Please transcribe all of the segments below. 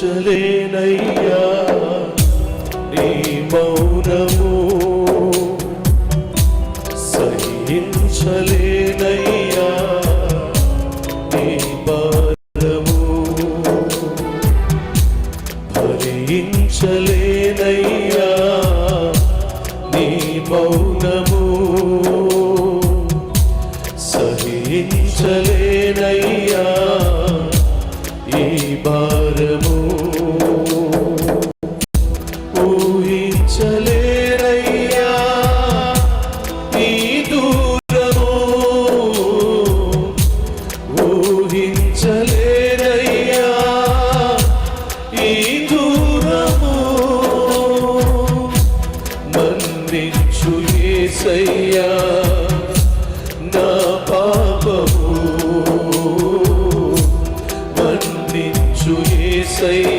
భరించలేనయ్యా నీ మౌనము సహించలేనయ్యా నీ భారము భరించలేనయ్యా నీ మౌనము సహించలేనయ్యా. పాపము. మన్నించు యేసయ్యా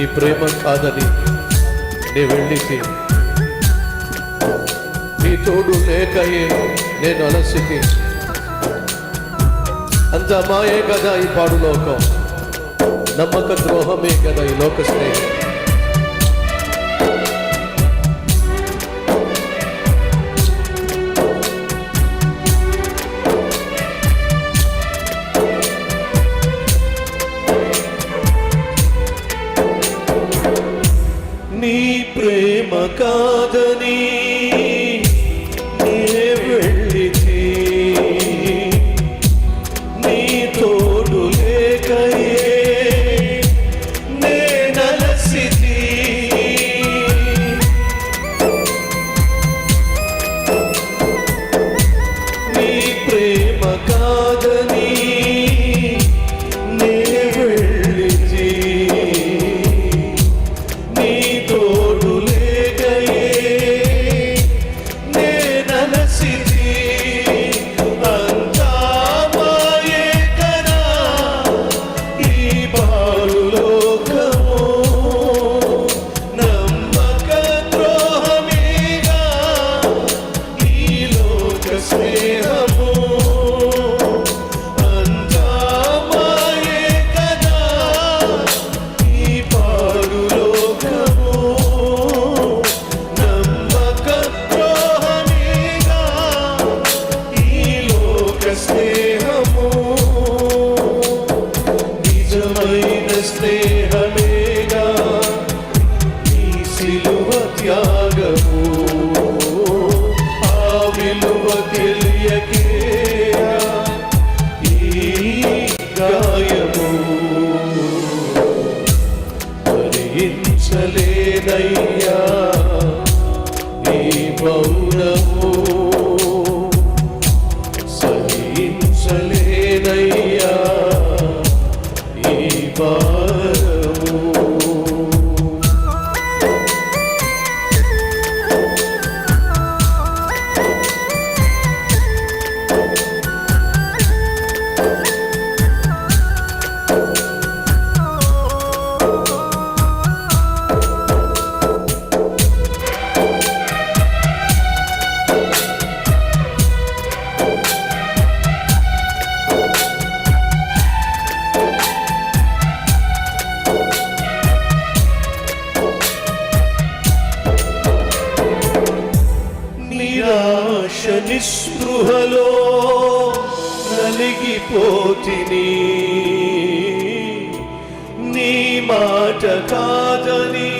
నీ ప్రేమ కాదని నీ వెళ్ళికి నీ తోడు లేకయే నేను అలసికి అంత మాయే కదా ఈ పాడు లోకం నమ్మక ద్రోహమే కదా ఈ లోక స్నేహం ప్రేమ no more. సహించలేనయ్యా నిస్పృహలో నలిగిపోతిని. నీ మాట కాదని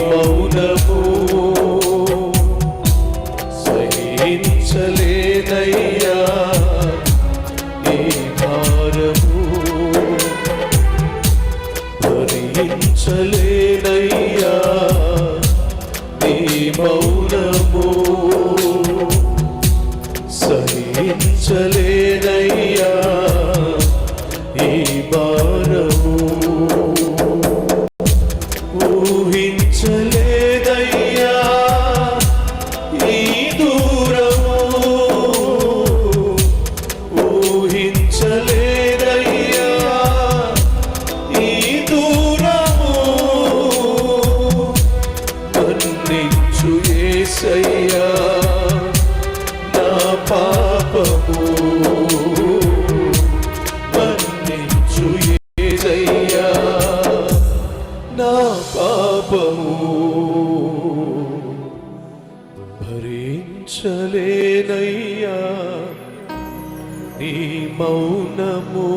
మౌనము. ఊహించలేదయ్యా. ఈ దూరము ఊహించలేదయ్యా. ఈ దూరము మన్నించు యేసయ్యా. పాపము భరించలేనయ్యా నీ మౌనము.